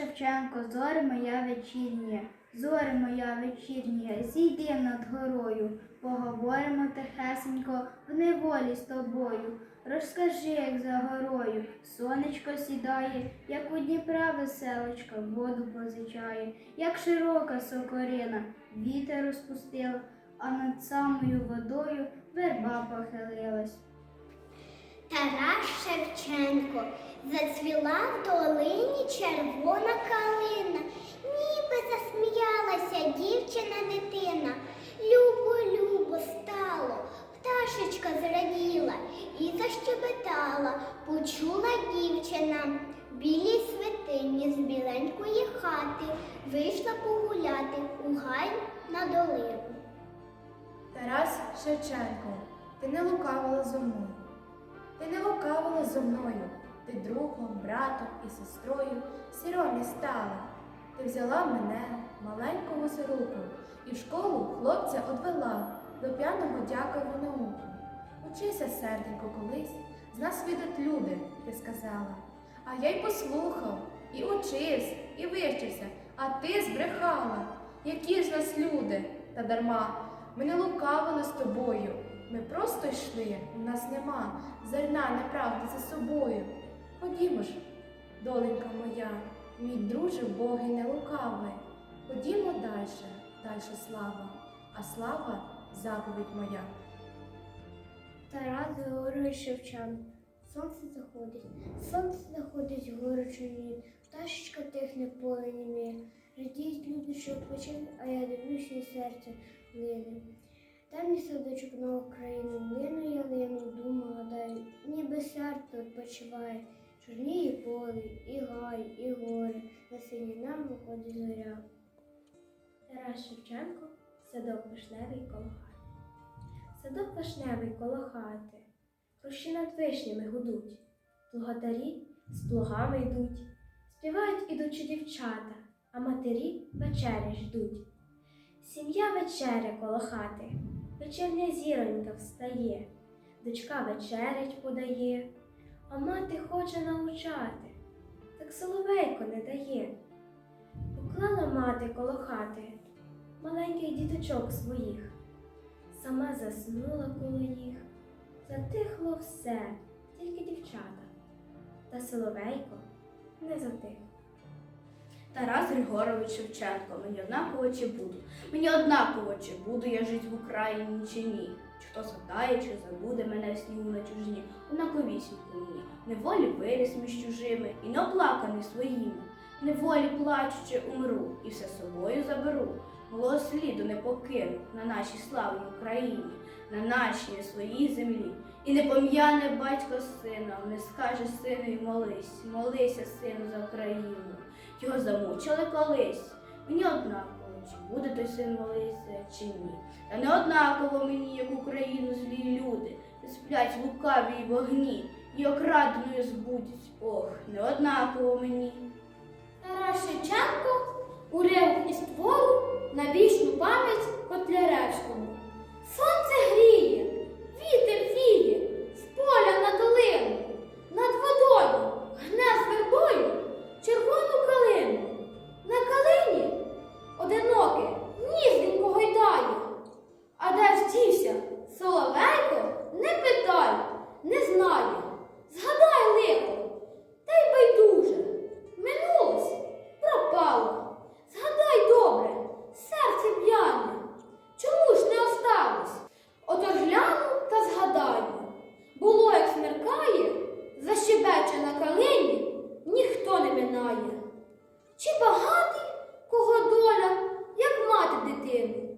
Шевченко, зоре моя вечірня, зоре моя вечірня, зійди над горою, поговоримо тихесенько в неволі з тобою. Розкажи, як за горою, сонечко сідає, як у Дніпра веселочка воду позичає, як широка сокорина, вітер розпустила, а над самою водою верба похилилась. Тарас Шевченко зацвіла в долині червона калина, ніби засміялася дівчина дитина. Любо, любо стало, пташечка зраділа і защебетала, почула дівчина. Білій святині з біленької хати вийшла погуляти у гай на долину. Тарас Шевченко, ти не лукавила зо мною. Ти не лукавила зо мною, ти другом, братом і сестрою сіромі стала. Ти взяла мене, маленького за руку, і в школу хлопця одвела до п'яного дякову науку. Учися, серденько, колись, з нас відуть люди, ти сказала. А я й послухав, і учився, і вивчився, а ти збрехала. Які ж нас люди, та дарма, ми не лукавили з тобою. Ми просто йшли, у нас нема зерна неправди за собою. Ходімо ж, доленька моя, мій друже Боги не лукавий. Ходімо дальше, дальше слава, а слава заповідь моя. Тарас Григорович Шевченко. Сонце заходить, сонце заходить гору пташечка тихне поле німіє. Радіють люди, що відпочинуть, а я дивлюся і серце лине. Темний садочок на Україну, лину ялину, думала гадаю, ніби серце відпочиває. Чорніє поле, і гай, і гори, на синє небо виходить зоря. Тарас Шевченко, садок вишневий коло хати. Садок вишневий коло хати, хрущі над вишнями гудуть, плугатарі з плугами йдуть, співають ідучі дівчата, а матері вечері ждуть. Сім'я вечеря коло хати, вечірня зіронька встає, дочка вечерять подає, а мати хоче научати, так соловейко не дає. Поклала мати коло хати маленьких діточок своїх, сама заснула коло їх, затихло все, тільки дівчата, та соловейко не затих. Тарас Григорович Шевченко, мені однаково чи буду. Мені однаково, чи буду я жить в Україні, чи ні. Чи хто згадає, чи забуде мене в снігу на чужині, однаковісінько мені. Неволі виріс між чужими і не оплаканий своїми. Неволі плачучи умру, і все собою заберу. Малого сліду не покину на нашій славній Україні, на нашій своїй землі. І не пом'яне батько сина, не скаже синові молись, молися, сину, за Україну. Його замучили колись. Мені однаково, чи буде той син молитися, чи ні. Та не однаково мені, як Україну злі люди, де сплять лукаві й вогні, і окраденою збудять. Ох, не однаково мені. Тарас Шевченко уривок із твору на вічну пам'ять Котляревському. Сонце гріє, Чи багатий, кого доля, як мати дитини?